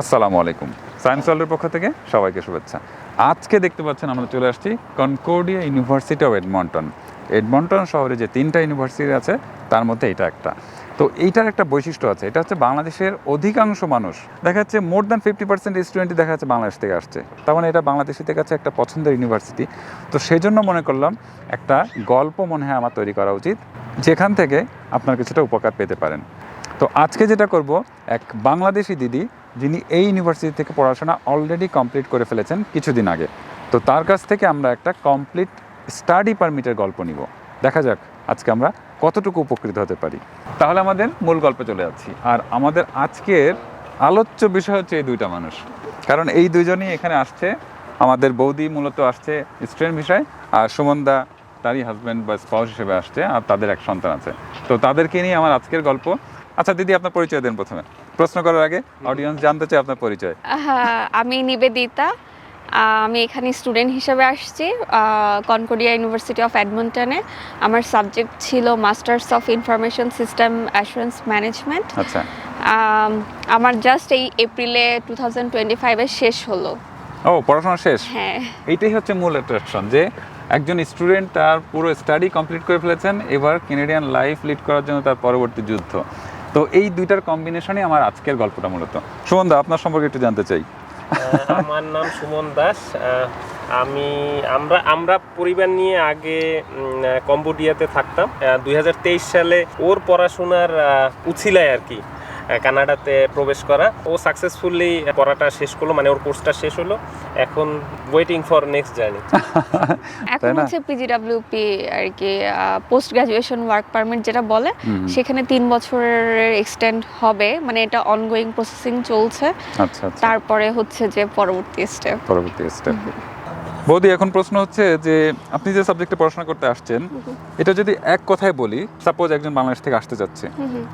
আসসালামু আলাইকুম। সায়েন্স ওয়ার্ল্ডের পক্ষ থেকে সবাইকে শুভেচ্ছা। আজকে দেখতে পাচ্ছেন আমরা চলে আসছি Concordia University of Edmonton Edmonton শহরে যে তিনটা ইউনিভার্সিটি আছে, তার মধ্যে এটা একটা। তো এইটার একটা বৈশিষ্ট্য আছে, এটা হচ্ছে বাংলাদেশের অধিকাংশ মানুষ, দেখা যাচ্ছে মোর দ্যান ফিফটি পার্সেন্ট স্টুডেন্টই দেখা যাচ্ছে বাংলাদেশ থেকে আসছে। তার মানে এটা বাংলাদেশিদের কাছে একটা পছন্দের ইউনিভার্সিটি তো সেই জন্য মনে করলাম একটা গল্প মনে হয় আমার তৈরি করা উচিত, যেখান থেকে আপনার কিছুটা উপকার পেতে পারেন। তো আজকে যেটা করব, এক বাংলাদেশি দিদি যিনি এই ইউনিভার্সিটি থেকে পড়াশোনা অলরেডি কমপ্লিট করে ফেলেছেন কিছুদিন আগে। তো তার কাছ থেকে আমরা একটা কমপ্লিট স্টাডি পারমিটের গল্প নিব। দেখা যাক আজকে আমরা কতটুকু উপকৃত হতে পারি। তাহলে আমাদের মূল গল্পে চলে যাচ্ছি। আর আমাদের আজকের আলোচ্য বিষয় হচ্ছে এই দুইটা মানুষ। কারণ এই দুইজনই এখানে আসছে, আমাদের বৌদি মূলত আসছে স্টুডেন্ট বিষয়, আর সুমনদা তারই হাজব্যান্ড বা স্পাউস হিসেবে আসছে, আর তাদের এক সন্তান আছে। তো তাদেরকে নিয়ে আমার আজকের গল্প। আচ্ছা দিদি, আপনার পরিচয় দেন প্রথমে। প্রশ্ন করার আগে অডিয়েন্স জানতে চাই আপনার পরিচয়। হ্যাঁ আমি নিবেদিতা। আমি এখানে স্টুডেন্ট হিসেবে আসছি কনকোডিয়া ইউনিভার্সিটি অফ অ্যাডমন্টনে আমার সাবজেক্ট ছিল masters of information system assurance management আচ্ছা। আমার জাস্ট এই এপ্রিলে টু থাউজেন্ড টোয়েন্টি ফাইভে শেষ হলো। ও পড়াশোনা শেষ? হ্যাঁ। এইটাই হচ্ছে মূল অ্যাট্রাকশন যে একজন স্টুডেন্ট তার পুরো স্টাডি কমপ্লিট করে ফেলেছেন এবার কেনেডিয়ান লাইফ লিড করার জন্য তার পরবর্তী যুদ্ধ। তো এই দুইটার কম্বিনেশনে আমার আজকের গল্পটা মূলত। সুমন দা আপনার সম্পর্কে একটু জানতে চাই। আমার নাম সুমন দাস। আমি, আমরা আমরা পরিবার নিয়ে আগে কম্বোডিয়াতে থাকতাম। দুই হাজার তেইশ সালে ওর পড়াশোনার উছিলায় আর কি। কানাডাতে প্রবেশ করা। ও সাকসেসফুলি পড়াটা শেষ করল মানে ওর কোর্সটা শেষ হলো। এখন ওয়েটিং ফর নেক্সট জার্নি এখন হচ্ছে পিজিডাব্লিউপি আর কি পোস্ট গ্রাজুয়েশন ওয়ার্ক পারমিট যেটা বলে সেখানে তিন বছরের এক্সটেন্ড হবে। মানে এটা অনগোয়িং প্রসেসিং চলছে। আচ্ছা আচ্ছা। তারপরে হচ্ছে যে পরবর্তী স্টেপ পরবর্তী স্টেপ বৌদি এখন প্রশ্ন হচ্ছে যে আপনি যে সাবজেক্টে পড়াশোনা করতে আসছেন এটা যদি এক কথায় বলি সাপোজ একজন বাংলাদেশ থেকে আসতে যাচ্ছে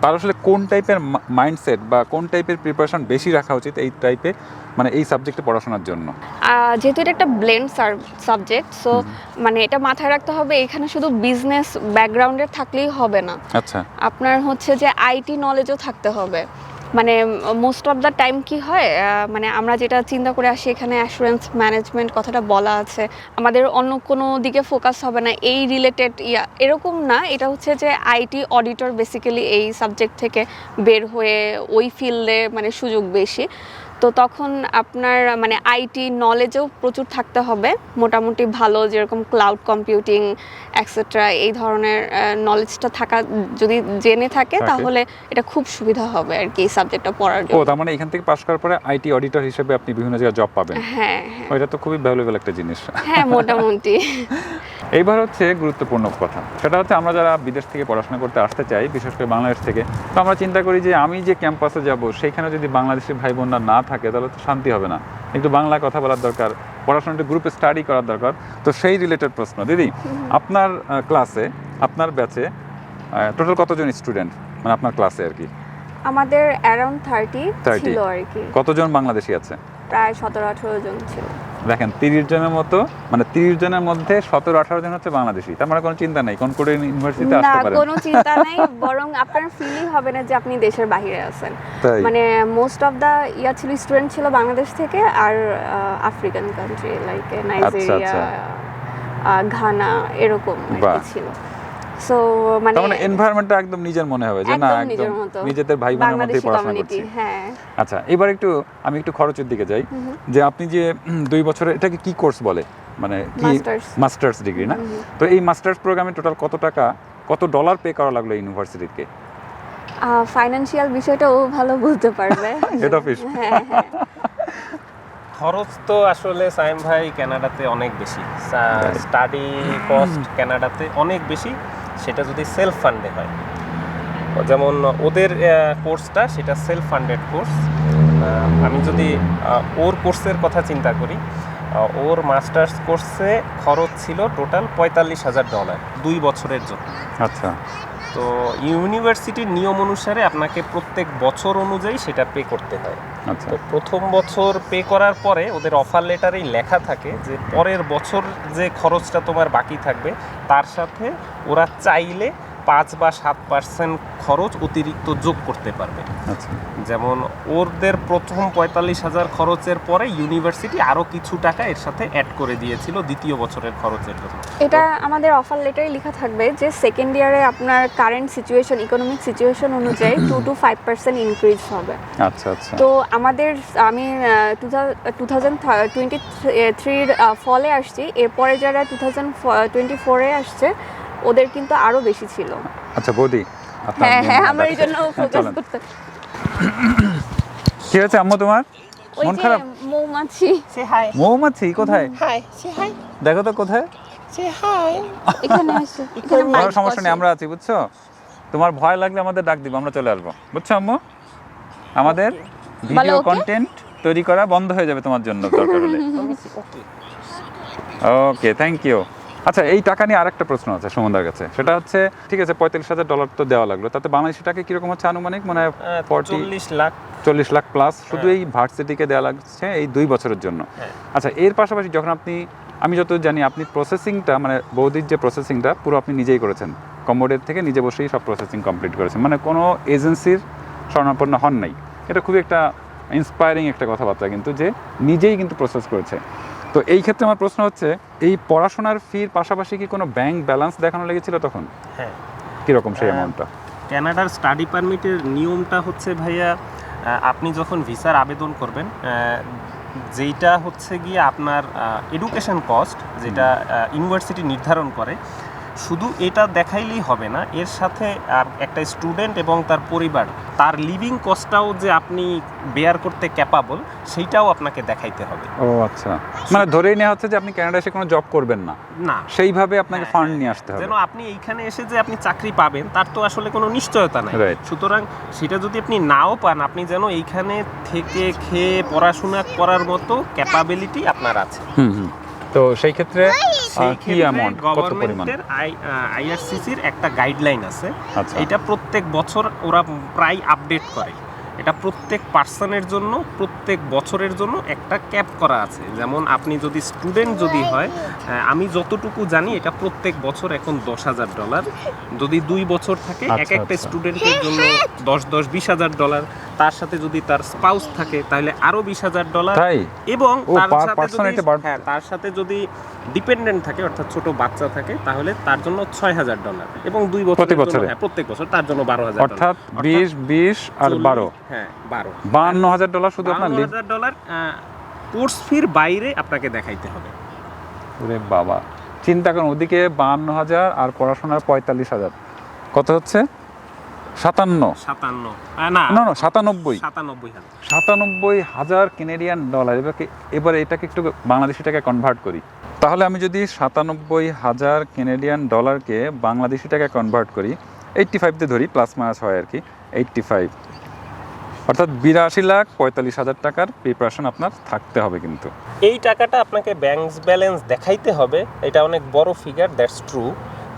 তার আসলে কোন টাইপের মাইন্ডসেট বা কোন টাইপের প্রিপারেশন বেশি রাখা উচিত এই টাইপে মানে এই সাবজেক্টে পড়াশোনার জন্য? যেহেতু এটা একটা ব্লেন্ড সাবজেক্ট সো মানে এটা মাথায় রাখতে হবে এখানে শুধু বিজনেস ব্যাকগ্রাউন্ডের থাকলেই হবে না। আচ্ছা। আপনার হচ্ছে যে আইটি নলেজও থাকতে হবে। মানে মোস্ট অফ দ্য টাইম কি হয় মানে আমরা যেটা চিন্তা করে আসি এখানে অ্যাসুরেন্স ম্যানেজমেন্ট কথাটা বলা আছে। আমাদের অন্য কোনো দিকে ফোকাস হবে না, এই রিলেটেড ইয়া, এরকম না। এটা হচ্ছে যে আইটি অডিটর বেসিক্যালি এই সাবজেক্ট থেকে বের হয়ে ওই ফিল্ডে মানে সুযোগ বেশি। তো তখন আপনার মানে আইটি নলেজও প্রচুর থাকতে হবে। মোটামুটি ভালো যেরকম ক্লাউড কম্পিউটিং এক্সেট্রা এই ধরনের নলেজটা থাকা যদি জেনে থাকে থাকে। তাহলে এটা খুব সুবিধা হবে আর কি এই সাবজেক্টটা পড়ার জন্য। ও তার মানে এখান থেকে পাশ করার পরে আইটি অডিটর হিসেবে আপনি বিভিন্ন জায়গায় জব পাবেন। হ্যাঁ ওইটা তো খুবই ভ্যালুয়েবল একটা জিনিস। হ্যাঁ মোটামুটি। এইবার হচ্ছে গুরুত্বপূর্ণ কথা। সেটা হচ্ছে আমরা যারা বিদেশ থেকে পড়াশোনা করতে আসতে চাই বিশেষ করে বাংলাদেশ থেকে তো আমরা চিন্তা করি যে আমি যে ক্যাম্পাসে যাব সেইখানে যদি বাংলাদেশি ভাই বোনরা না থাকে তাহলে তো শান্তি হবে না। একটু বাংলা কথা বলার দরকার পড়াশোনাটা গ্রুপে স্টাডি করার দরকার তো সেই রিলেটেড প্রশ্ন। দিদি আপনার ক্লাসে আপনার ব্যাচে টোটাল কতজন স্টুডেন্ট মানে আপনার ক্লাসে আর কি? আমাদের অ্যারাউন্ড থার্টি 30 ছিল আর কি। কতজন বাংলাদেশি আছে? প্রায় সতেরো আঠেরো জন ছিল। দেখেন তিরিশ জনের মতো মানে তিরিশ জনের মধ্যে সতেরো আঠারো জন হচ্ছে বাংলাদেশি। তার মানে কোনো চিন্তা নেই কোন কোটি ইউনিভার্সিটিতে আসতে পারেন। কোনো চিন্তা নাই বরং আপনার ফিলই হবে না যে আপনি দেশের বাইরে আছেন। মানে মোস্ট অফ দা ইয়া ছিল স্টুডেন্ট ছিল বাংলাদেশ থেকে আর African country like Nigeria. Ghana এরকম। ছিল। সো মানে মানে এনভায়রনমেন্টটা একদম নিজের মনে হবে যে না একদম একদম নিজের মতো। নিজেদের ভাই বোনের বাংলাদেশি পড়াশোনা করছি। হ্যাঁ। আচ্ছা এবার একটু আমি একটু খরচের দিকে যাই। যে আপনি যে দুই বছরের এটাকে কি কোর্স বলে? মানে কি মাস্টার্স ডিগ্রি না? তো এই মাস্টার্স প্রোগ্রামে টোটাল কত টাকা কত ডলার পে করা লাগল ইউনিভার্সিটিকে ফাইনান্সিয়াল বিষয়টা ও ভালো বলতে পারবে। হেড অফিস হ্যাঁ হ্যাঁ খরচ তো আসলে সাইম ভাই কানাডাতে অনেক বেশি। স্টাডি কস্ট কানাডাতে অনেক বেশি। সেটা যদি সেলফ ফান্ডে হয়। যেমন ওদের কোর্সটা সেটা সেলফ ফান্ডেড কোর্স আমি যদি ওর কোর্সের কথা চিন্তা করি ওর মাস্টার্স কোর্সে খরচ ছিল টোটাল পঁয়তাল্লিশ হাজার ডলার দুই বছরের জন্য। আচ্ছা। তো ইউনিভার্সিটির নিয়ম অনুসারে আপনাকে প্রত্যেক বছর অনুযায়ী সেটা পে করতে হয়। আচ্ছা। তো প্রথম বছর পে করার পরে ওদের অফার লেটারেই লেখা থাকে যে পরের বছর যে খরচটা তোমার বাকি থাকবে তার সাথে ওরা চাইলে পাঁচ বা সাত পার্সেন্ট খরচ অতিরিক্ত যোগ করতে পারবে। আচ্ছা। যেমন ওরদের প্রথম পঁয়তাল্লিশ হাজার খরচের পরে ইউনিভার্সিটি আরও কিছু টাকা এর সাথে অ্যাড করে দিয়েছিল দ্বিতীয় বছরের খরচের জন্য। এটা আমাদের অফার লেটারে লেখা থাকবে যে সেকেন্ড ইয়ারে আপনার কারেন্ট সিচুয়েশন ইকোনমিক সিচুয়েশন অনুযায়ী two to five percent increase হবে। আচ্ছা আচ্ছা। তো আমাদের আমি টু থাউজেন্ড টোয়েন্টি থ্রির ফলে আসছি। এরপরে যারা টু থাউজেন্ড টোয়েন্টি ফোরে আসছে ওদের কিন্তু আরও বেশি ছিল। আচ্ছা বৌদি হ্যাঁ হ্যাঁ আমরা এই জন্য হ্যাঁ, ফোকাস করতে কি হয়েছে আম্মু তোমার? মন খারাপ? মৌমাছি। Say hi. মৌমাছি কোথায়? Hi. Say hi. দেখো তো কোথায়। Say hi. এখানে আসছে এখানে কোনো সমস্যা নেই আমরা আছি বুঝছ? তোমার ভয় লাগলে আমাদের ডাক দিব আমরা চলে আসব। বুঝছ আম্মু? আমাদের ভিডিও? কন্টেন্ট তৈরি করা বন্ধ হয়ে যাবে তোমার জন্য দরকার হলে। ওকে থ্যাংক ইউ আচ্ছা এই টাকা নিয়ে আরেকটা প্রশ্ন আছে সুমনদার কাছে। সেটা হচ্ছে ঠিক আছে পঁয়তাল্লিশ হাজার ডলার তো দেওয়া লাগল তাতে বাংলাদেশি টাকা কীরকম হচ্ছে আনুমানিক? মানে চল্লিশ লাখ। চল্লিশ লাখ প্লাস শুধু হ্যাঁ। এই ভার্সিটিকে দেওয়া লাগছে এই দুই বছরের জন্য। হ্যাঁ। আচ্ছা এর পাশাপাশি যখন আপনি আমি যত জানি আপনি প্রসেসিংটা মানে বৌদির যে প্রসেসিংটা পুরো আপনি নিজেই করেছেন। কম্বোডের থেকে নিজে বসেই সব প্রসেসিং কমপ্লিট করেছেন। মানে কোনো এজেন্সির স্বর্ণাপন্ন হন নাই। এটা খুবই একটা ইন্সপায়ারিং একটা কথাবার্তা কিন্তু যে নিজেই কিন্তু প্রসেস করেছে। তো এই ক্ষেত্রে আমার প্রশ্ন হচ্ছে এই পড়াশোনার ফির পাশাপাশি কি কোনো ব্যাংক ব্যালেন্স দেখানো লেগেছিল তখন? হ্যাঁ। কীরকম সেই। অ্যামাউন্টটা ক্যানাডার স্টাডি পারমিটের নিয়মটা হচ্ছে ভাইয়া আপনি যখন ভিসার আবেদন করবেন যেইটা হচ্ছে গিয়ে আপনার এডুকেশন কস্ট যেটা ইউনিভার্সিটি নির্ধারণ করে শুধু এটা দেখাইলেই হবে না এর সাথে আর একটা স্টুডেন্ট এবং তার পরিবার তার লিভিং কস্টটাও যে আপনি বেয়ার করতে ক্যাপাবল সেইটাও আপনাকে দেখাইতে হবে। ও আচ্ছা। মানে ধরেই নেওয়া হচ্ছে যে আপনি কানাডা এসে কোনো জব করবেন না। না। সেইভাবে আপনাকে হ্যাঁ, ফান্ড হ্যাঁ। নিয়ে আসতে হবে। যেন আপনি এইখানে এসে যে আপনি চাকরি পাবেন তার তো আসলে কোনো নিশ্চয়তা নাই। সুতরাং সেটা যদি আপনি নাও পান আপনি যেন এইখানে থেকে খেয়ে পড়াশোনা করার মতো ক্যাপাবিলিটি আপনার আছে। হুম হুম। তো সেই ক্ষেত্রে কি অ্যামাউন্ট কত পরিমাণ? আইআরসিসির একটা গাইডলাইন আছে। আচ্ছা। এটা প্রত্যেক বছর ওরা প্রায় আপডেট করে। এটা প্রত্যেক পার্সনের জন্য প্রত্যেক বছরের জন্য একটা ক্যাপ করা আছে। যেমন আপনি যদি স্টুডেন্ট যদি হয় আমি যতটুকু জানি এটা প্রত্যেক বছর এখন দশ হাজার ডলার যদি দুই বছর থাকে এক আচ্ছা, একটা আচ্ছা। স্টুডেন্টের জন্য দশ দশ বিশ হাজার ডলার তার সাথে যদি তার স্পাউস থাকে তাহলে আরও বিশ হাজার ডলার এবং তার সাথে যদি হ্যাঁ তার সাথে যদি ডিপেন্ডেন্ট থাকে অর্থাৎ ছোট বাচ্চা থাকে তাহলে তার জন্য ছয় হাজার ডলার। এবং দুই বছর প্রতি বছরে? হ্যাঁ প্রত্যেক বছর তার জন্য বারো হাজার অর্থাৎ বিশ বিশ আর বারো? হ্যাঁ বারো। বান্ন হাজার ডলার শুধু আপনার হাজার ডলার কোর্স ফির বাইরে আপনাকে দেখাইতে হবে। ওরে বাবা। চিন্তা করুন ওদিকে বান্ন হাজার আর পড়াশোনার পঁয়তাল্লিশ হাজার। কত হচ্ছে? সাতান্ন। সাতান্ন। না। না সাতানব্বই। সাতানব্বই হাজার। সাতানব্বই হাজার কেনেডিয়ান ডলার এবারে এবার এটাকে একটু বাংলাদেশি টাকায় কনভার্ট করি। তাহলে আমি যদি সাতানব্বই হাজার কেনেডিয়ান ডলারকে বাংলাদেশি টাকায় কনভার্ট করি এইট্টি ফাইভতে ধরি প্লাস মাইনাস হয় আর কি এইট্টি ফাইভ অর্থাৎ বিরাশি লাখ পঁয়তাল্লিশ হাজার টাকার প্রিপারেশন আপনার থাকতে হবে কিন্তু। এই টাকাটা আপনাকে ব্যাংক ব্যালেন্স দেখাইতে হবে। এটা অনেক বড় ফিগার দ্যাটস ট্রু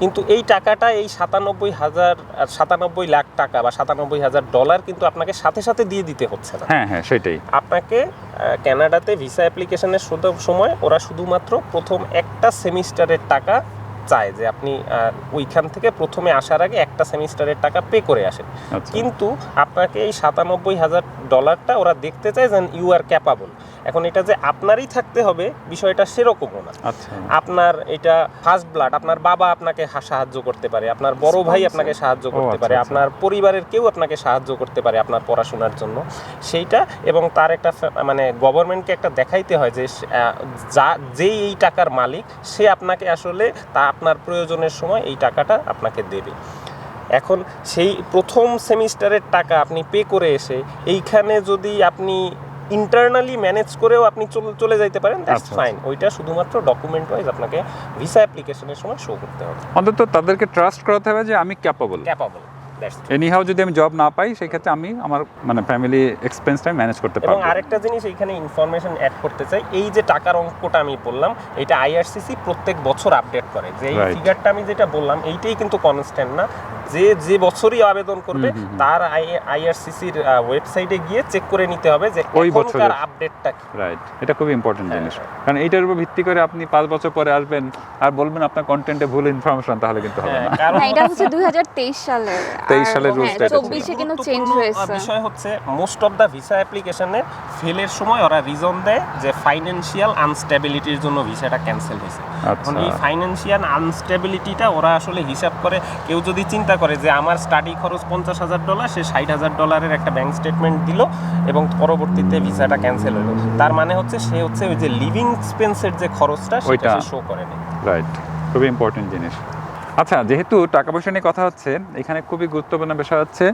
কিন্তু এই টাকাটা এই সাতানব্বই হাজার আর সাতানব্বই লাখ টাকা বা সাতানব্বই হাজার ডলার কিন্তু আপনাকে সাথে সাথে দিয়ে দিতে হচ্ছে না। হ্যাঁ হ্যাঁ সেটাই। আপনাকে আহ, কানাডাতে ভিসা অ্যাপ্লিকেশনের সময় ওরা শুধুমাত্র প্রথম একটা সেমিস্টারের টাকা চায় যে আপনি ওইখান থেকে প্রথমে আসার আগে একটা সেমিস্টারের টাকা পে করে আসেন। আচ্ছা। কিন্তু আপনাকে এই সাতানব্বই হাজার ডলারটা ওরা দেখতে চায় যেন ইউ আর ক্যাপাবল এখন এটা যে আপনারই থাকতে হবে বিষয়টা সেরকমও না। আচ্ছা। আপনার এটা ফার্স্ট ব্লাড আপনার বাবা আপনাকে সাহায্য করতে পারে আপনার বড় ভাই আপনাকে সাহায্য করতে আচ্ছা, পারে আচ্ছা। আপনার পরিবারের কেউ আপনাকে সাহায্য করতে পারে আপনার পড়াশোনার জন্য। সেইটা এবং তার একটা মানে গভর্নমেন্টকে একটা দেখাইতে হয় যে যা যেই এই টাকার মালিক সে আপনাকে আসলে তা আপনার প্রয়োজনের সময় এই টাকাটা আপনাকে দেবে। এখন সেই প্রথম সেমিস্টারের টাকা আপনি পে করে এসে এইখানে যদি আপনি ইন্টারনালি ম্যানেজ করেও আপনি চলে যাইতে পারেন দ্যাটস আচ্ছা, ফাইন ওইটা শুধুমাত্র ডকুমেন্ট ওয়াইজ আপনাকে ভিসা অ্যাপ্লিকেশনের সময় শো করতে হবে। অন্তত তাদেরকে ট্রাস্ট করাতে হবে যে আমি ক্যাপাবল ক্যাপাবল. এনিহাও যদি আমি জব না পাই সেই ক্ষেত্রে আমি আমার মানে ফ্যামিলি এক্সপেন্সটা ম্যানেজ করতে এবং আরেকটা জিনিস এখানে ইনফরমেশন অ্যাড করতে চাই এই যে টাকার অঙ্কটা আমি বললাম এটা আইআরসিসি প্রত্যেক বছর আপডেট করে। যে এই ফিগারটা আমি যেটা বললাম এইটাই কিন্তু কনস্ট্যান্ট না। যে যে বছরই আবেদন করবে। তার আইআরসিসির ওয়েবসাইটে গিয়ে চেক করে নিতে হবে যে ওই বছরের। আপডেটটা কি। রাইট এটা খুবই ইম্পর্টেন্ট হ্যাঁ, জিনিস। হ্যাঁ। কারণ এইটার উপর ভিত্তি করে আপনি পাঁচ বছর পরে আসবেন আর বলবেন আপনার কন্টেন্টে ভুল ইনফরমেশন তাহলে কিন্তু হবে হ্যাঁ, না। কারণ এটা হচ্ছে দুই হাজার তেইশ সালের 23 সালের আর rules হ্যাঁ, টা এটা ছিল। চব্বিশে কিন্তু চেঞ্জ হয়েছে। বিষয় হচ্ছে মোস্ট অফ দ্য ভিসা অ্যাপ্লিকেশনে ফেলের সময় ওরা রিজন দেয় যে ফাইন্যান্সিয়াল আনস্টেবিলিটির জন্য ভিসাটা ক্যান্সেল হয়েছে। এখন এই আচ্ছা ফাইন্যান্সিয়াল আনস্টেবিলিটিটা ওরা আসলে হিসাব করে। কেউ যদি চিন্তা করে যে আমার স্টাডি খরচ পঞ্চাশ হাজার ডলার সে ষাট হাজার ডলারের একটা ব্যাংক স্টেটমেন্ট দিল এবং পরবর্তীতে ভিসাটা ক্যান্সেল হলো। তার মানে হচ্ছে সে হচ্ছে ওই যে লিভিং এক্সপেন্সের যে খরচটা সেটা শো করেনি। রাইট খুবই ইম্পর্টেন্ট জিনিস। আচ্ছা যেহেতু টাকা পয়সা নিয়ে কথা হচ্ছে এখানে খুবই গুরুত্বপূর্ণ বিষয় হচ্ছে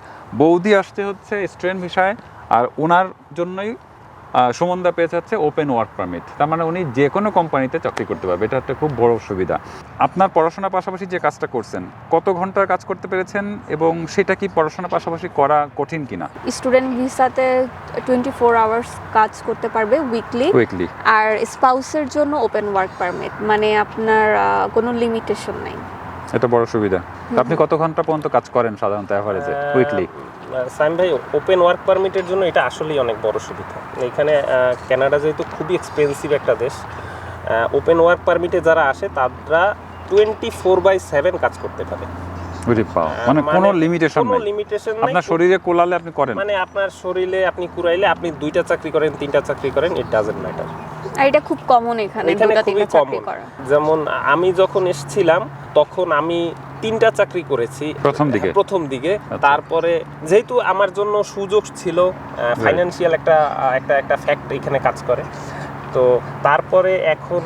বৌদি আসতে হচ্ছে স্টুডেন্ট ভিসায় আর ওনার জন্যই সুমনদা পেয়েছে হচ্ছে ওপেন ওয়ার্ক পারমিট তার মানে উনি যে কোনো কোম্পানিতে চাকরি করতে পারবে এটা একটা খুব বড় সুবিধা। আপনার পড়াশোনার পাশাপাশি যে কাজটা করছেন কত ঘণ্টার কাজ করতে পেরেছেন এবং সেটা কি পড়াশোনার পাশাপাশি করা কঠিন কিনা? স্টুডেন্ট ভিসাতে টোয়েন্টি ফোর আওয়ার্স কাজ করতে পারবে উইকলি উইকলি আর স্পাউসের জন্য ওপেন ওয়ার্ক পারমিট মানে আপনার কোনো লিমিটেশন নেই। এটা বড় সুবিধা। আপনি কত ঘণ্টা পর্যন্ত কাজ করেন সাধারণত অ্যাভারেজে উইকলি সাইম ভাই ওপেন ওয়ার্ক পারমিটের জন্য এটা আসলেই অনেক বড় সুবিধা। এখানে কানাডা যেহেতু খুবই এক্সপেন্সিভ একটা দেশ ওপেন ওয়ার্ক পারমিটে যারা আসে তারা টোয়েন্টি ফোর বাই সেভেন কাজ করতে পারে। মানে কোনো লিমিটেশন কোনো লিমিটেশন আপনার শরীরে কোলালে আপনি করেন। মানে আপনার শরীরে আপনি কুড়াইলে আপনি দুইটা চাকরি করেন তিনটা চাকরি করেন ইট ডাজেন্ট ম্যাটার আর এটা খুব কমন এখানে এখানে খুবই কমন যেমন আমি যখন এসেছিলাম তখন আমি তিনটা চাকরি করেছি। প্রথম দিকে? প্রথম দিকে। আচ্ছা। তারপরে যেহেতু আমার জন্য সুযোগ ছিল ফাইন্যান্সিয়াল একটা আহ, একটা একটা ফ্যাক্ট এখানে কাজ করে তো তারপরে এখন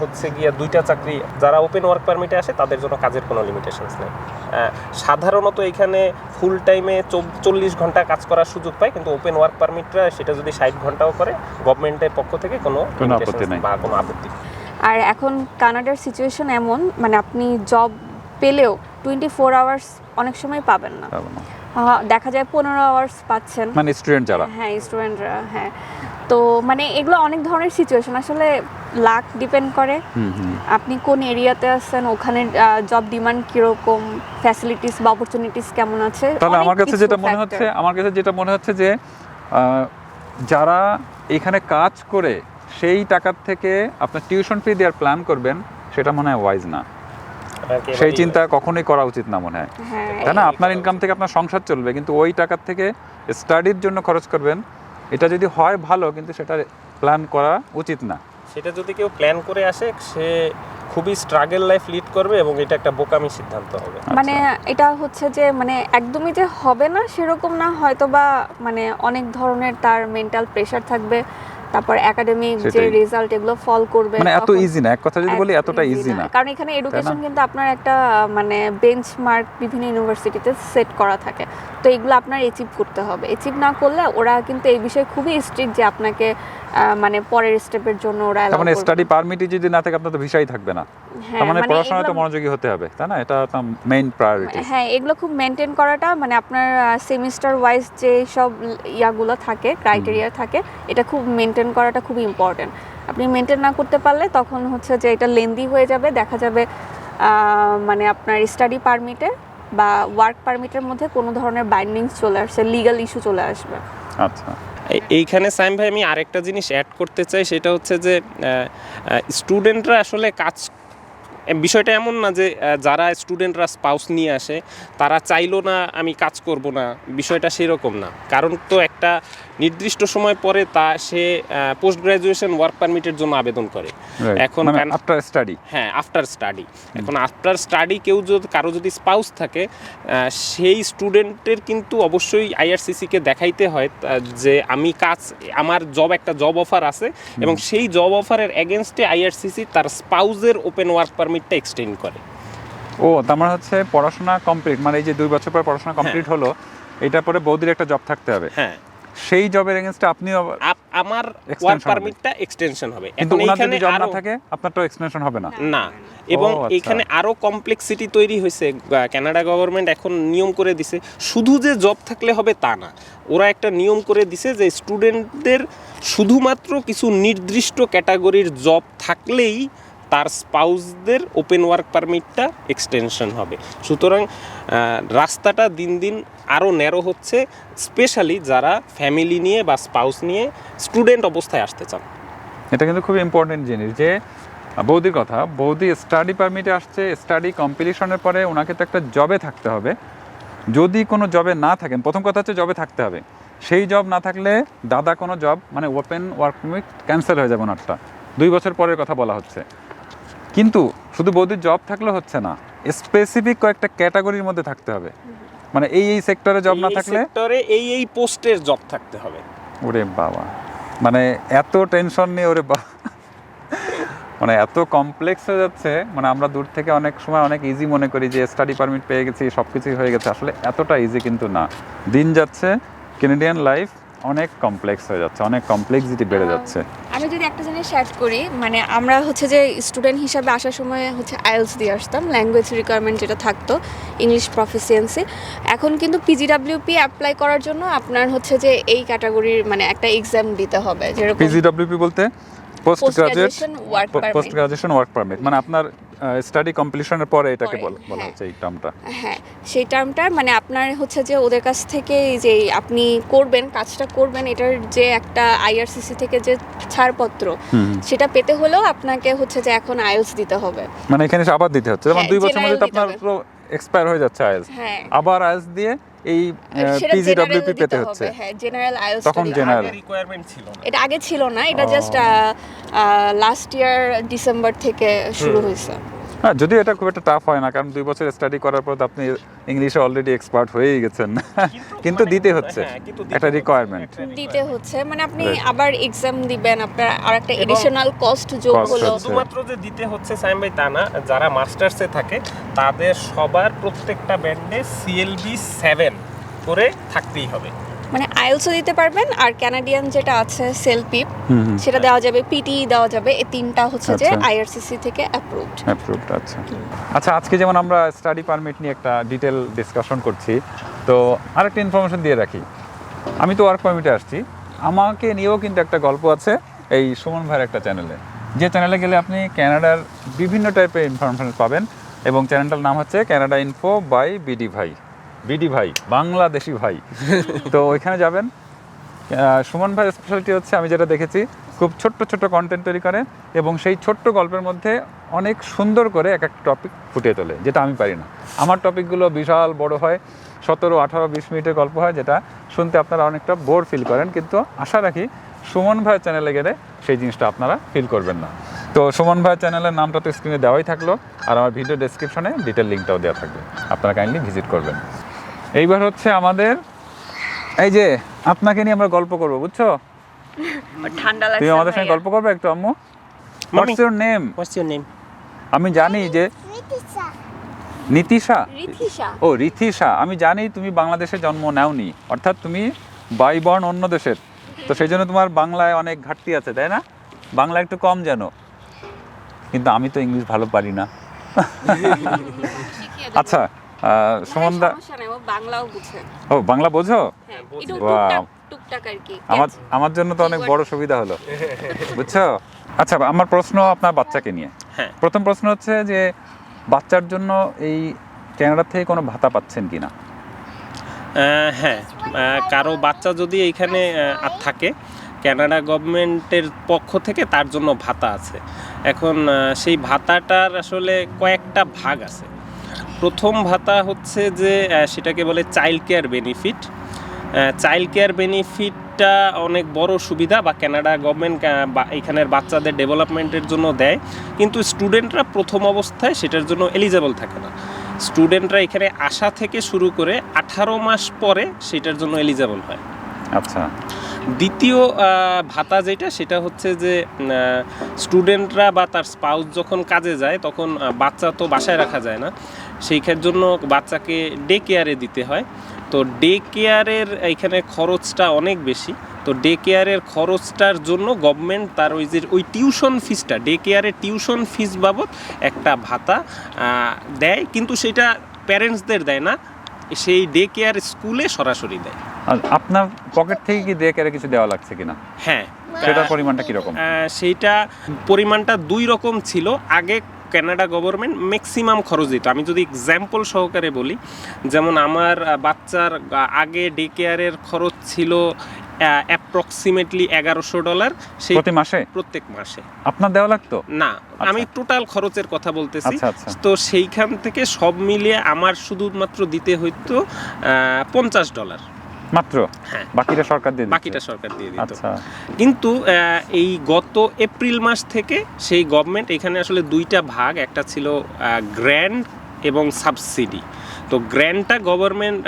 হচ্ছে গিয়ে দুইটা চাকরি যারা ওপেন ওয়ার্ক পারমিটে আসে তাদের জন্য কাজের কোনো লিমিটেশনস নেই। সাধারণত এখানে ফুল টাইমে চল্লিশ ঘণ্টা কাজ করার সুযোগ পায় কিন্তু ওপেন ওয়ার্ক পারমিটরা সেটা যদি ষাট ঘন্টাও করে গভর্নমেন্টের পক্ষ থেকে কোনো বা কোনো আপত্তি। আর এখন কানাডার সিচুয়েশন এমন মানে আপনি জব পেলেও টোয়েন্টি ফোর আওয়ার্স অনেক সময় পাবেন না। দেখা যায় পনেরো আওয়ার্স পাচ্ছেন। মানে স্টুডেন্ট যারা। হ্যাঁ স্টুডেন্টরা হ্যাঁ। তো মানে এগুলো অনেক ধরনের সিচুয়েশন আসলে লাক ডিপেন্ড করে। আপনি কোন এরিয়াতে আছেন ওখানে জব ডিমান্ড কীরকম ফ্যাসিলিটিস বা অপরচুনিটিস কেমন আছে? তাহলে আমার কাছে যেটা মনে হচ্ছে আমার কাছে যেটা মনে হচ্ছে যে আহ, যারা এখানে কাজ করে সেই টাকার থেকে আপনার টিউশন ফি দেওয়ার প্ল্যান করবেন সেটা মনে হয় ওয়াইজ না। সেই চিন্তা কখনোই করা উচিত না মনে হয়। হ্যাঁ তাই না? আপনার ইনকাম থেকে আপনার সংসার চলবে কিন্তু ওই টাকার থেকে স্টাডির জন্য খরচ করবেন এটা যদি হয় ভালো কিন্তু সেটা প্ল্যান করা উচিত না। সেটা যদি কেউ প্ল্যান করে আসে সে খুবই স্ট্রাগল লাইফ লিড করবে এবং এটা একটা বোকামি সিদ্ধান্ত হবে। মানে এটা হচ্ছে যে মানে একদমই যে হবে না সেরকম না হয়তো বা মানে অনেক ধরনের তার মেন্টাল প্রেশার থাকবে। তারপর একাডেমিক যে। রেজাল্ট এগুলো ফল করবে মানে এত ইজি না। এক কথা যদি বলি এতটা ইজি না। কারণ এখানে এডুকেশন কিন্তু আপনার একটা মানে বেঞ্চমার্ক বিভিন্ন ইউনিভার্সিটিতে সেট করা থাকে। তো এগুলো আপনার এচিভ করতে হবে। এচিভ না করলে ওরা কিন্তু এই বিষয়ে খুবই স্ট্রিক্ট যে আপনাকে মানে পরের স্টেপের জন্য ওরা মানে স্টাডি। পারমিটই যদি না থাকে আপনার তো ভিসাই থাকবে না। তার মানে মানে পড়াশোনায় তো মনোযোগী হতে হবে তাই না? এটা তো মেইন প্রায়োরিটি হ্যাঁ এগুলো খুব মেনটেন করাটা মানে আপনার সেমিস্টার ওয়াইজ যে সব ইয়াগুলো থাকে ক্রাইটেরিয়া থাকে এটা খুব মেনটেন করাটা খুব ইম্পর্টেন্ট আপনি মেনটেন না করতে পারলে তখন হচ্ছে যে এটা লেন্দি হয়ে যাবে দেখা যাবে আহ, মানে আপনার স্টাডি পারমিটে বা ওয়ার্ক পারমিটের মধ্যে কোনো ধরনের বাইন্ডিংস চলে আসছে লিগ্যাল ইস্যু চলে আসবে। আচ্ছা। এইখানে সাইম ভাই আমি আরেকটা জিনিস অ্যাড করতে চাই সেটা হচ্ছে যে স্টুডেন্টরা আসলে কাজ বিষয়টা এমন না যে যারা স্টুডেন্টরা স্পাউস নিয়ে আসে, তারা চাইলো না আমি কাজ করব না। বিষয়টা সেরকম না। কারণ তো একটা নির্দিষ্ট সময় পরে তা সে পোস্ট গ্রাজুয়েশন ওয়ার্ক পারমিটের জন্য আবেদন করে। এখন মানে আফটার স্টাডি হ্যাঁ আফটার স্টাডি এখন আফটার স্টাডি কেউ যদি কারও যদি স্পাউস থাকে সেই স্টুডেন্টের কিন্তু অবশ্যই আইআরসিসিকে দেখাইতে হয় যে আমি কাজ আমার জব একটা জব অফার আছে এবং সেই জব অফারের এগেনস্টে আইআরসিসি তার স্পাউজের ওপেন ওয়ার্ক পারমিটটা এক্সটেন্ড করে। ও তার মানে হচ্ছে পড়াশোনা কমপ্লিট মানে এই যে দুই বছর পর পড়াশোনা কমপ্লিট হলো এটার পরে বৌদির একটা জব থাকতে হবে। হ্যাঁ। সেই জবের এগেনস্টে আপনি আমার ওয়ার্ক পারমিটটা এক্সটেনশন হবে। এখন এইখানে জব না থাকে আপনার তো এক্সটেনশন হবে না। না। এবং আচ্ছা। এখানে আরও কমপ্লেক্সিটি তৈরি হয়েছে কানাডা গভর্নমেন্ট এখন নিয়ম করে দিছে শুধু যে জব থাকলে হবে তা না। ওরা একটা নিয়ম করে দিছে যে স্টুডেন্টদের শুধুমাত্র কিছু নির্দিষ্ট ক্যাটাগরির জব থাকলেই তার স্পাউসদের ওপেন ওয়ার্ক পারমিটটা এক্সটেনশন হবে। সুতরাং রাস্তাটা দিন দিন আরও ন্যারো হচ্ছে স্পেশালি যারা ফ্যামিলি নিয়ে বা স্পাউস নিয়ে স্টুডেন্ট অবস্থায় আসতে চান। এটা কিন্তু খুব ইম্পর্টেন্ট জিনিস যে, বৌদির কথা, বৌদি স্টাডি পারমিটে আসছে স্টাডি কম্পিটিশনের পরে ওনাকে তো একটা জবে থাকতে হবে। যদি কোনো জবে না থাকেন, প্রথম কথা হচ্ছে জবে থাকতে হবে। সেই জব না থাকলে দাদা কোনো জব মানে ওপেন ওয়ার্ক পারমিট ক্যান্সেল হয়ে যাবে ওনারটা। দুই বছর পরের কথা বলা হচ্ছে। কিন্তু শুধু বৌদির জব থাকলে হচ্ছে না স্পেসিফিক কয়েকটা ক্যাটাগরির মধ্যে থাকতে হবে। মানে এই এই সেক্টরে জব না থাকলে সেক্টরে এই এই পোস্টের জব থাকতে হবে। ওরে বাবা। মানে এত টেনশন নিয়ে ওরে বা মানে এত কমপ্লেক্স হয়ে যাচ্ছে মানে আমরা দূর থেকে অনেক সময় অনেক ইজি মনে করি যে স্টাডি পারমিট পেয়ে গেছি সব কিছুই হয়ে গেছে। আসলে এতটা ইজি কিন্তু না। দিন যাচ্ছে কেনেডিয়ান লাইফ অনেক কমপ্লেক্স হয়ে যাচ্ছে অনেক কমপ্লেক্সিটি বেড়ে যাচ্ছে। আমি যদি একটা জিনিস অ্যাড করি মানে আমরা হচ্ছে যে স্টুডেন্ট হিসাবে আসার সময় হচ্ছে আইএলস দিয়ে আসতাম ল্যাঙ্গুয়েজ রিকোয়ারমেন্ট যেটা থাকতো ইংলিশ প্রফিসিয়েন্সি এখন কিন্তু পিজিডাব্লিউপি অ্যাপ্লাই করার জন্য আপনার হচ্ছে যে এই ক্যাটাগরির মানে একটা এক্সাম দিতে হবে যেরকম পিজিডব্লিউপি বলতে post post graduation work permit post graduation work permit মানে আপনার স্টাডি কমপ্লিশনের পরে এটাকে বলা বলা হ্যাঁ। হচ্ছে এই টার্মটা হ্যাঁ সেই টার্মটা মানে আপনার হচ্ছে যে ওদের কাছ থেকে যে আপনি করবেন কাজটা করবেন এটার যে একটা আইআরসিসি থেকে যে ছাড়পত্র সেটা পেতে হলেও আপনাকে হচ্ছে যে এখন আইএলস দিতে হবে। মানে এখানে আবার দিতে হচ্ছে। যেমন হ্যাঁ, দুই বছর মধ্যে আপনার এক্সপায়ার হয়ে যাচ্ছে আইএলস হ্যাঁ। আবার আইএলস দিয়ে এই পিজিডব্লিউপি পেতে হচ্ছে। হ্যাঁ জেনারেল আইএলস তখন জেনারেল আগে রিকোয়ারমেন্ট ছিল না। এটা আগে ছিল না এটা জাস্ট লাস্ট ইয়ার ডিসেম্বর থেকে শুরু হয়েছে। হ্যাঁ যদি এটা খুব একটা টাফ হয় না কারণ দুই বছর স্টাডি করার পর আপনি ইংলিশে অলরেডি এক্সপার্ট হয়েই গেছেন। কিন্তু মানে- দিতে হচ্ছে। হ্যাঁ, কিন্তু একটা রিকোয়ারমেন্ট দিতে হচ্ছে মানে আপনি আবার এক্সাম দিবেন আপনার আর একটা এডিশনাল কস্ট যোগ হলো। শুধুমাত্র যে দিতে হচ্ছে সাইম ভাই তা না যারা মাস্টার্সে থাকে তাদের সবার প্রত্যেকটা ব্যান্ডে সিএলবি সেভেন করে থাকতেই হবে। মানে আইএলসও দিতে পারবেন আর ক্যানাডিয়ান যেটা আছে সেলপিপ হুম হুম। সেটা দেওয়া যাবে পিটি দেওয়া যাবে এই তিনটা হচ্ছে যে আচ্ছা। আইআরসিসি থেকে অ্যাপ্রুভড অ্যাপ্রুভড আচ্ছা। আচ্ছা আজকে যেমন আমরা স্টাডি পারমিট নিয়ে একটা ডিটেল ডিসকাশন করছি তো আরেকটা ইনফরমেশন দিয়ে রাখি। আমি তো ওয়ার্ক পারমিটে আসছি। আমাকে নিয়েও কিন্তু একটা গল্প আছে এই সুমন ভাইয়ের একটা চ্যানেলে যে চ্যানেলে গেলে আপনি ক্যানাডার বিভিন্ন টাইপের ইনফরমেশন পাবেন এবং চ্যানেলটার নাম হচ্ছে Canada info by BD Bhai. BD Bhai Bangladeshi ভাই। তো ওইখানে যাবেন। সুমন ভাইয়ের স্পেশালিটি হচ্ছে আমি যেটা দেখেছি খুব ছোট্ট ছোট্ট কন্টেন্ট তৈরি করে এবং সেই ছোট্ট গল্পের মধ্যে অনেক সুন্দর করে এক একটা টপিক ফুটিয়ে তোলে যেটা আমি পারি না। আমার টপিকগুলো বিশাল বড় হয় সতেরো আঠারো বিশ মিনিটের গল্প হয় যেটা শুনতে আপনারা অনেকটা বোর ফিল করেন কিন্তু আশা রাখি সুমন ভাইয়ের চ্যানেলে গেলে সেই জিনিসটা আপনারা ফিল করবেন না। তো সুমন ভাইয়ের চ্যানেলের নামটা তো স্ক্রিনে দেওয়াই থাকল আর আমার ভিডিও ডেসক্রিপশনে ডিটেল লিঙ্কটাও দেওয়া থাকবে আপনারা কাইন্ডলি ভিজিট করবেন। এইবার হচ্ছে আমাদের এই যে আপনাকে নিয়ে আমরা গল্প করব বুঝছ? ঠান্ডা লাগছে তুমি আমাদের সঙ্গে গল্প করবে একটু আম্মু? মামি what's your name what's your name আমি জানি যে. নীতিশা। ও রিথিশা আমি জানি তুমি বাংলাদেশে জন্ম নেওনি অর্থাৎ তুমি বাইবর্ন অন্য দেশের। তো সেই জন্য তোমার বাংলায় অনেক ঘাটতি আছে তাই না? বাংলা একটু কম জানো। কিন্তু আমি তো ইংলিশ ভালো পারি না। আচ্ছা সুমনদা সমস্যা নাই ও বাংলাও বুঝে। ও বাংলা বোঝো? হ্যাঁ কি। আমার আমার জন্য তো অনেক বড় সুবিধা হলো। বুঝছ? আচ্ছা আমার প্রশ্ন আপনার বাচ্চাকে নিয়ে। হ্যাঁ। প্রথম প্রশ্ন হচ্ছে যে বাচ্চার জন্য এই ক্যানাডা থেকে কোনো ভাতা পাচ্ছেন কিনা? আহ, হ্যাঁ কারও বাচ্চা যদি এইখানে আর থাকে ক্যানাডা গভর্নমেন্টের পক্ষ থেকে তার জন্য ভাতা আছে। এখন সেই ভাতাটার আসলে কয়েকটা ভাগ আছে। প্রথম ভাতা হচ্ছে যে সেটাকে বলে child care benefit child care বেনিফিটটা অনেক বড় সুবিধা, বা কানাডা গভর্নমেন্ট এখানের বাচ্চাদের ডেভেলপমেন্টের জন্য দেয়। কিন্তু স্টুডেন্টরা প্রথম অবস্থায় সেটার জন্য এলিজেবল থাকে না। স্টুডেন্টরা এখানে আসা থেকে শুরু করে আঠারো মাস পরে সেটার জন্য এলিজেবল হয়। আচ্ছা। দ্বিতীয় ভাতা যেটা, সেটা হচ্ছে যে স্টুডেন্টরা বা তার স্পাউস যখন কাজে যায়, তখন বাচ্চা তো বাসায় রাখা যায় না। সেই ক্ষেত্রে জন্য বাচ্চাকে ডে কেয়ারে দিতে হয়। তো ডে কেয়ারের এখানে খরচটা অনেক বেশি। তো ডে কেয়ারের খরচটার জন্য গভর্নমেন্ট তার ওই যে, ওই টিউশন ফিসটা ডে কেয়ারের টিউশন ফিস বাবদ একটা ভাতা দেয়। কিন্তু সেটা প্যারেন্টসদের দেয় না। সেই ডে কেয়ার স্কুলে সরাসরি দেয়। আপনার পকেট থেকে কি দিয়ে কেড়ে কিছু দেওয়া লাগছে কিনা? হ্যাঁ। সেটার পরিমাণটা কীরকম? সেইটা পরিমাণটা দুই রকম ছিল। আগে কানাডা গভর্নমেন্ট ম্যাক্সিমাম খরচ দিত। আমি যদি এক্সাম্পল সহকারে বলি যেমন আমার বাচ্চার আগে ডে কেয়ারের খরচ ছিল অ্যাপ্রক্সিমেটলি এগারোশো ডলার সেই প্রতি মাসে? প্রত্যেক মাসে। আপনার দেওয়া লাগতো? না আমি টোটাল খরচের কথা বলতেছি। আচ্ছা, আচ্ছা। তো সেইখান থেকে সব মিলিয়ে আমার শুধুমাত্র দিতে হইতো পঞ্চাশ ডলার মাত্র। বাকিটা সরকার দিয়ে বাকিটা সরকার দিয়ে দিত। আচ্ছা। কিন্তু এই গত এপ্রিল মাস থেকে সেই গভর্নমেন্ট এখানে আসলে দুইটা ভাগ একটা ছিল গ্র্যান্ড এবং সাবসিডি তো গ্র্যান্টটা গভর্নমেন্ট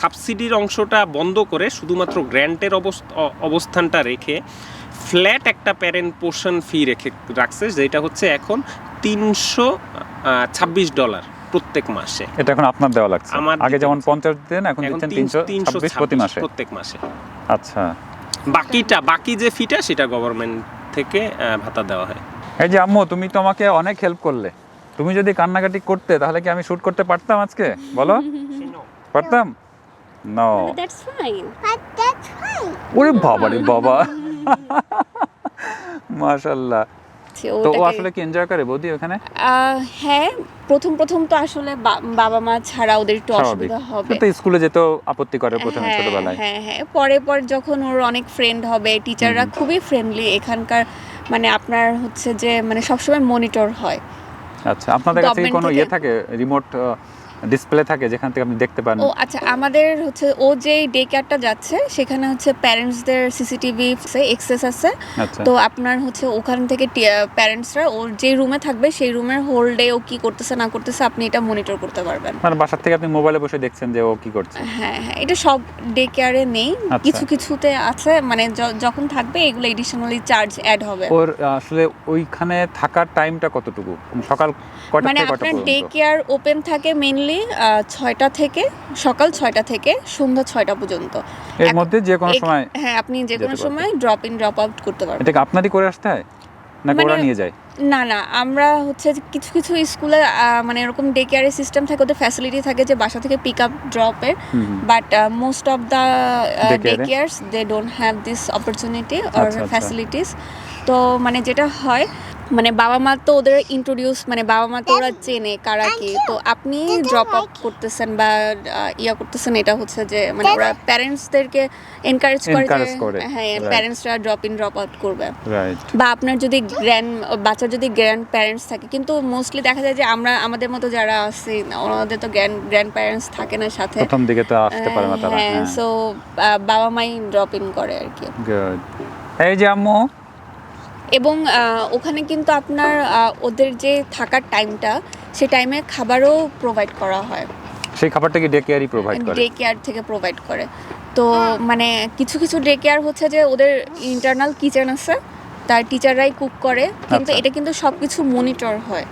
সাবসিডির অংশটা বন্ধ করে শুধুমাত্র গ্র্যান্টের অবস্থানটা রেখে ফ্ল্যাট একটা প্যারেন্ট পোর্শন ফি রেখে রাখছে যেটা হচ্ছে এখন তিনশো ছাব্বিশ ডলার প্রত্যেক মাসে। এটা এখন আপনার দেওয়া লাগছে? আমার আগে যেমন। পঞ্চাশ দিন এখন দিচ্ছেন তিনশো তিনশো ছাব্বিশ প্রতি মাসে? প্রত্যেক মাসে। আচ্ছা। বাকিটা বাকি যে ফিটা সেটা গভর্নমেন্ট থেকে ভাতা দেওয়া হয়। এই যে আম্মু তুমি তো আমাকে অনেক হেল্প করলে। তুমি যদি কান্নাকাটি করতে তাহলে কি আমি শুট করতে পারতাম আজকে? বলো। পারতাম? নো. ওরে বাবা রে বাবা। মাশাল্লাহ। তো ও আসলে কি এনজয় করে বৌদি ওখানে? হ্যাঁ প্রথম প্রথম তো আসলে বাবা মা ছাড়া ওদের একটু অসুবিধা হবে। তো স্কুলে আপত্তি করে প্রথমে হ্যাঁ, ছোটবেলায়। হ্যাঁ হ্যাঁ পরে পর যখন ওর অনেক ফ্রেন্ড হবে টিচাররা খুবই ফ্রেন্ডলি এখানকার মানে আপনার হচ্ছে যে মানে সবসময় মনিটর হয়। আচ্ছা আপনাদের কাছে কি কোনো ইয়ে থাকে? রিমোট ডিসপ্লে থাকে যেখান থেকে আপনি দেখতে পান। ও আচ্ছা আমাদের হচ্ছে ও যে ডে কেয়ারটা যাচ্ছে সেখানে হচ্ছে প্যারেন্টসদের সিসিটিভি এক্সেস আছে আচ্ছা। তো আপনার হচ্ছে ওখান থেকে প্যারেন্টসরা ওর যে রুমে থাকবে সেই রুমের হোল্ডে ও কি করতেছে না করতেছে আপনি এটা মনিটর করতে পারবেন। মানে বাসার থেকে আপনি মোবাইলে বসে দেখছেন যে ও কি করছে। হ্যাঁ হ্যাঁ এটা সব ডে কেয়ারে নেই। আচ্ছা। কিছু কিছুতে আছে মানে যখন থাকবে এগুলো এডিশনালি চার্জ অ্যাড হবে। ওর আসলে ওইখানে থাকার টাইমটা কতটুকু? সকাল কয়টা মানে থেকে কয়টা আপনার ডে কেয়ার ওপেন থাকে মেনলি ছয়টা থেকে সকাল ছয়টা থেকে সন্ধ্যা ছয়টা পর্যন্ত। এর মধ্যে যে কোনো সময় হ্যাঁ আপনি যে কোনো সময় ড্রপ ইন ড্রপ আউট করতে পারবেন। এটাকে আপনারই করে আসতে হয়? নাকি ওরা মানে- নিয়ে যায়? না না আমরা হচ্ছে কিছু কিছু স্কুলে মানে এরকম ডে কেয়ারের সিস্টেম থাকে ওদের ফ্যাসিলিটি থাকে যে বাসা থেকে pick up ড্রপের। But most of the day? Cares they don't have this opportunity or. Facilities তো মানে যেটা হয় মানে বাবা মা তো ওদের ইন্ট্রোডিউস মানে বাবা মা তো ওরা চেনে কারা কি। তো আপনি ড্রপ আউট করতেছেন বা ইয়া করতেছেন এটা হচ্ছে যে মানে ওরা প্যারেন্টসদেরকে এনকারেজ করে যে হ্যাঁ প্যারেন্টসরা ড্রপ ইন ড্রপ আউট করবে। রাইট বা আপনার যদি গ্র্যান্ড বাচ্চার যদি গ্র্যান্ড প্যারেন্টস থাকে কিন্তু মোস্টলি দেখা যায় যে আমরা আমাদের মতো যারা আছি ওনাদের তো গ্র্যান্ড গ্র্যান্ড প্যারেন্টস থাকে না সাথে। প্রথম দিকে তো আসতে পারে না তারা হ্যাঁ হ্যাঁ। সো বাবা মাই ড্রপ ইন করে আর কি। গুড এই যে আম্মু এবং আহ, ওখানে কিন্তু আপনার আহ, ওদের যে থাকার টাইমটা সে টাইমে খাবারও প্রোভাইড করা হয়। সেই খাবারটা কি ডে কেয়ারই প্রোভাইড করে। ডে কেয়ার থেকে প্রোভাইড করে। তো মানে কিছু কিছু ডে কেয়ার হচ্ছে যে ওদের ইন্টারনাল কিচেন আছে তার টিচাররাই কুক করে কিন্তু আচ্ছা। এটা কিন্তু সব কিছু মনিটর হয়।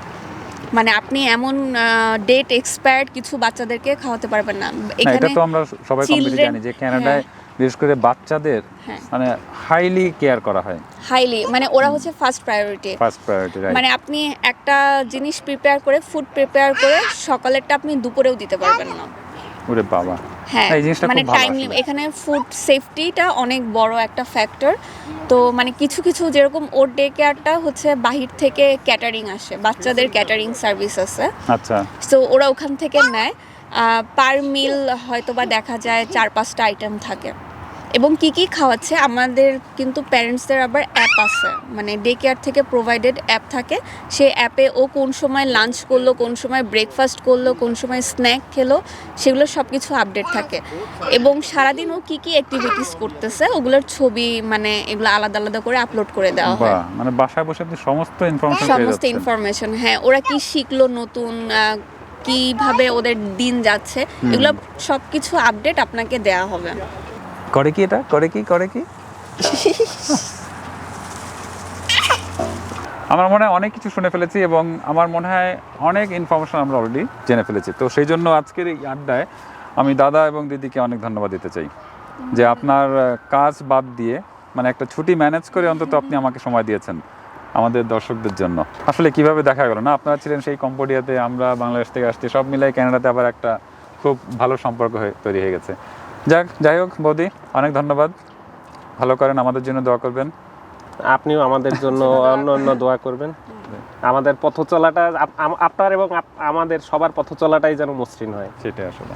মানে আপনি এমন ডেট এক্সপায়ার্ড কিছু বাচ্চাদেরকে খাওয়াতে পারবেন না। না, এখানে তো আমরা সবাই কম বেশি জানি যে কানাডায় বিশেষ করে বাচ্চাদের হ্যাঁ। মানে হাইলি কেয়ার করা হয়। হাইলি মানে ওরা হচ্ছে ফার্স্ট প্রায়োরিটি ফার্স্ট প্রায়োরিটি মানে আপনি একটা জিনিস প্রিপেয়ার করে ফুড প্রিপেয়ার করে সকালেরটা আপনি দুপুরেও দিতে পারবেন না। ওরে বাবা। হ্যাঁ এই জিনিসটা মানে টাইম এখানে ফুড সেফটিটা অনেক বড় একটা ফ্যাক্টর তো মানে কিছু কিছু যেরকম ওর ডে কেয়ারটা হচ্ছে বাহির থেকে ক্যাটারিং আসে বাচ্চাদের ক্যাটারিং সার্ভিস আছে। আচ্ছা। সো ওরা ওখান থেকে নেয়। পার মিল হয়তো বা দেখা যায় চার পাঁচটা আইটেম থাকে। এবং কি কি খাওয়াচ্ছে আমাদের কিন্তু প্যারেন্টসদের আবার অ্যাপ আছে। মানে ডে কেয়ার থেকে প্রোভাইডেড অ্যাপ থাকে। সেই অ্যাপে ও কোন সময় লাঞ্চ করল কোন সময় ব্রেকফাস্ট করল কোন সময় স্ন্যাক খেলো সেগুলো সব কিছু আপডেট থাকে। এবং সারাদিন ও কি কি অ্যাক্টিভিটিস করতেছে ওগুলোর ছবি মানে এগুলো আলাদা আলাদা করে আপলোড করে দেওয়া হয়। মানে বাসায় বসে আপনি সমস্ত ইনফরমেশন সমস্ত ইনফরমেশন হ্যাঁ ওরা কি শিখলো নতুন কীভাবে ওদের দিন যাচ্ছে এগুলো সব কিছু আপডেট আপনাকে দেয়া হবে। করে কি এটা? করে কি? করে কি? আমার মনে হয় অনেক কিছু শুনে ফেলেছি এবং আমার মনে হয় অনেক ইনফরমেশন আমরা অলরেডি জেনে ফেলেছি। তো সেই জন্য আজকের এই আড্ডায় আমি দাদা এবং দিদিকে অনেক ধন্যবাদ দিতে চাই। যে আপনার কাজ বাদ দিয়ে মানে একটা ছুটি ম্যানেজ করে অন্তত আপনি আমাকে সময় দিয়েছেন আমাদের দর্শকদের জন্য। আসলে কীভাবে দেখা গেল না? আপনারা ছিলেন সেই কম্বোডিয়াতে, আমরা বাংলাদেশ থেকে আসছি, সব মিলাই কানাডাতে আবার একটা খুব ভালো সম্পর্ক হয়ে তৈরি হয়ে গেছে। যাক যাই হোক বৌদি অনেক ধন্যবাদ। ভালো করেন আমাদের জন্য দোয়া করবেন। আপনিও আমাদের জন্য অন্য অন্য দোয়া করবেন। আমাদের পথ চলাটা আপ- আপনার এবং আমাদের সবার পথ চলাটাই যেন মসৃণ হয়। সেটাই আসলে।